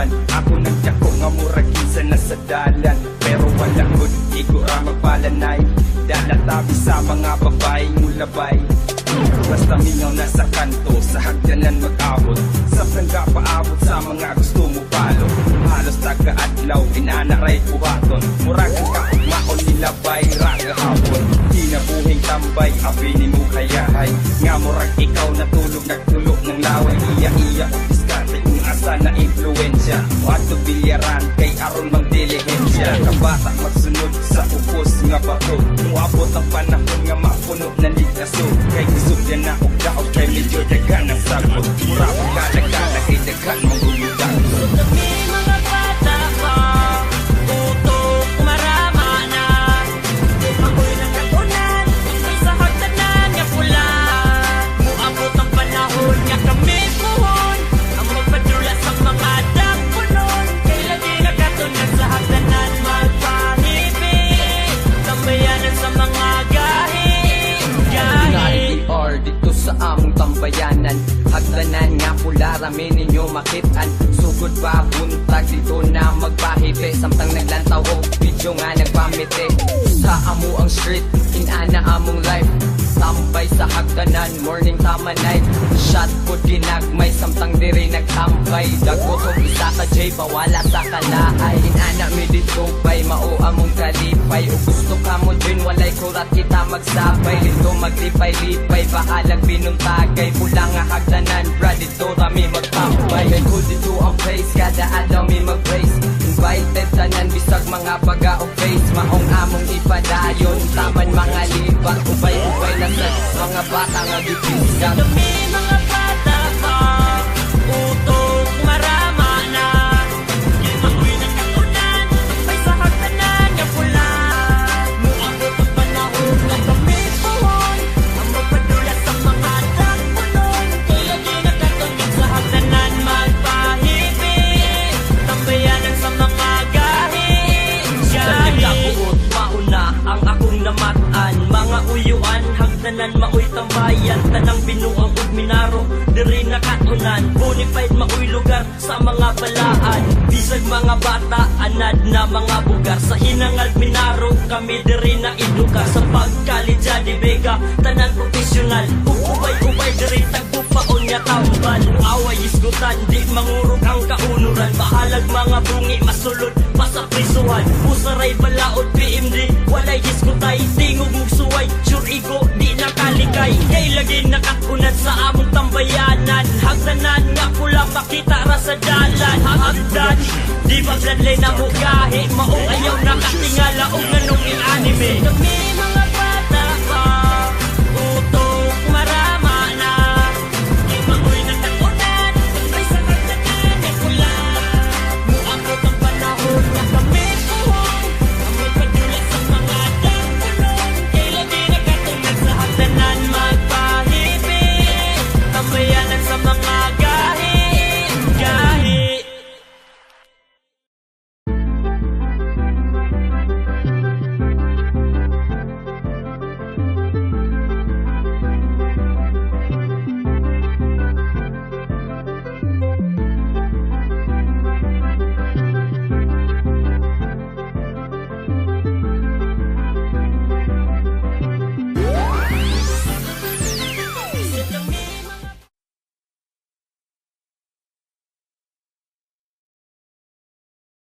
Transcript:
man Ako nagdako nga murag kinsa na sa dalan. Pero wala gud igura magpalanay. Dala tabi sa mga babaeng mulabay. Basta mingaw na sa kanto Sa hagdanan mag-abot. Sa prangga paabot sa mga gusto mo palo. Halos taga-adlaw Inanaray buhaton Muragang kaugmaon nila bay Raga hapon. Kinabuhing tambay Abini mo kayahay Nga murag ikaw natulog Nagtulog ng laway Iya-iya o diskarte Kung asa na influensya Wato bilyaran Kay aron mang dilihensya Kabata magsunod sa upos nga bato. Muabot ang panahon nga mapuno na ligaso Kay gisog yan na og daog Kay medyo dagan ang sagot tambayanan Hagdanan nga pula rami ninyo makitan Sugod ba buntag dito na magpahipe Samtang naglantaw o video nga nagpamite. Sa amo ang street, inana among life. Tambay sa hagdanan, morning tama night. Shot po diri nagtambay Dagotong isa ka J, bawala sa kalaay Inana mi dito bay, mao among kalipay. O gusto ka mo din, walay kurat kita magsabay. Dito maglipay-lipay, bahalag binuntagay. Pula nga hagdanan, bra dito rami magtambay May cool dito ang place, kada adlaw mi mag-race. Invited tanan, bisag mga baga o face. Maong among ipadayon, taman mga liba Ubay-ubay na sa mga bata nga gipisag Kami mga Mga uyuan, hagdanan, maoy tambayan Tanang binuang ug minaro, diri nakatunan. Bonified maoy lugar sa mga balaan. Bisag mga bata, anad na mga bugar. Sa hinangag minaro, kami diri na iduka Sa pagkalidya di bega, tanan profesional. Ubay-ubay diri tagpupaon nga tambal Away isgutan, di mangurog ang kaunuran. Bahalag mga bungi, masulod pa sa prisuhan. Usaray balaod, PMD, walay diskutay Tingog nakalikay Kay lagi nakakunat sa among tambayanan. Hagdanan nga pula makita ra sa dalan. Hagdan, di ba bladlay na mo gahi Maong ayaw nakatingala o nganong in anime Kami